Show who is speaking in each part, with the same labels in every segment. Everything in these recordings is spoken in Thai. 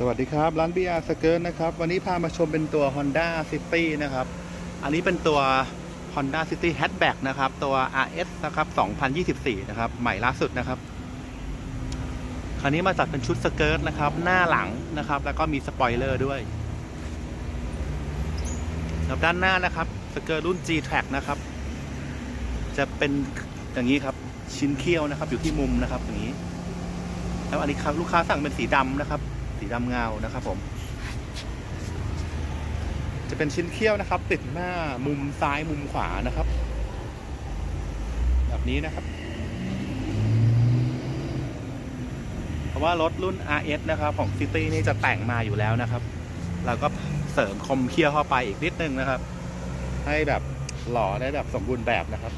Speaker 1: สวัสดีครับ ร้าน BR s k i r t นะครับ วันนี้พามาชมเป็นตัว Honda City นะครับ อันนี้เป็นตัว Honda City Hatchback นะครับ ตัว RS นะครับ 2024 นะครับ ใหม่ล่าสุดนะครับ คันนี้มาจัดเป็นชุดสเกิร์ตนะครับ หน้าหลังนะครับ แล้วก็มีสปอยเลอร์ด้วยแล้วด้านหน้านะครับสเกิร์ตรุ่น G-Track นะครับ จะเป็นอย่างนี้ครับ ชิ้นเคี้ยวนะครับ อยู่ที่มุมนะครับ อย่างนี้ แล้วอันนี้ครับลูกค้าสั่งเป็นสีดำนะครับ สีดำเงานะครับผม จะเป็นชิ้นเคี้ยวนะครับ ติดหน้ามุมซ้ายมุมขวานะครับ แบบนี้นะครับ เพราะว่ารถรุ่น RS นะครับ ของ City นี่จะแต่งมาอยู่แล้วนะครับ เราก็เสริมคมเคี้ยวเข้าไปอีกนิดนึงนะครับ ให้แบบหล่อได้แบบสมบูรณ์แบบนะครับ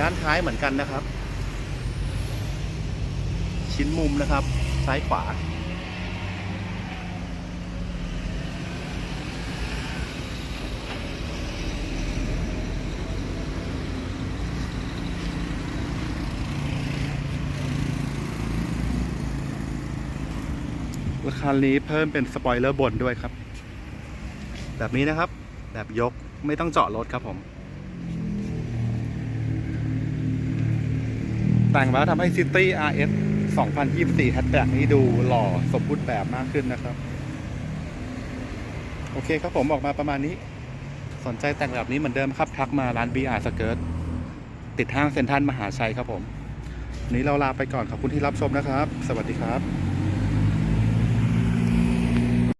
Speaker 1: ด้านท้ายเหมือนกันนะครับ ชิ้นมุมนะครับ ซ้ายขวา ราคานี้เพิ่มเป็นสปอยเลอร์บนด้วยครับ แบบนี้นะครับ แบบยกไม่ต้องเจาะรถครับผม แต่งมาแล้วทำให้ City RS 2024 Hatchback นี้ดูหล่อสมบูรณ์แบบมากขึ้นนะครับ โอเคครับผมออกมาประมาณนี้ สนใจแต่งแบบนี้เหมือนเดิมครับ ทักมาร้าน BR Skirt ติดห้างเซ็นทรัลมหาชัยครับผมวันนี้เราลาไปก่อนขอบคุณที่รับชมนะครับ สวัสดีครับ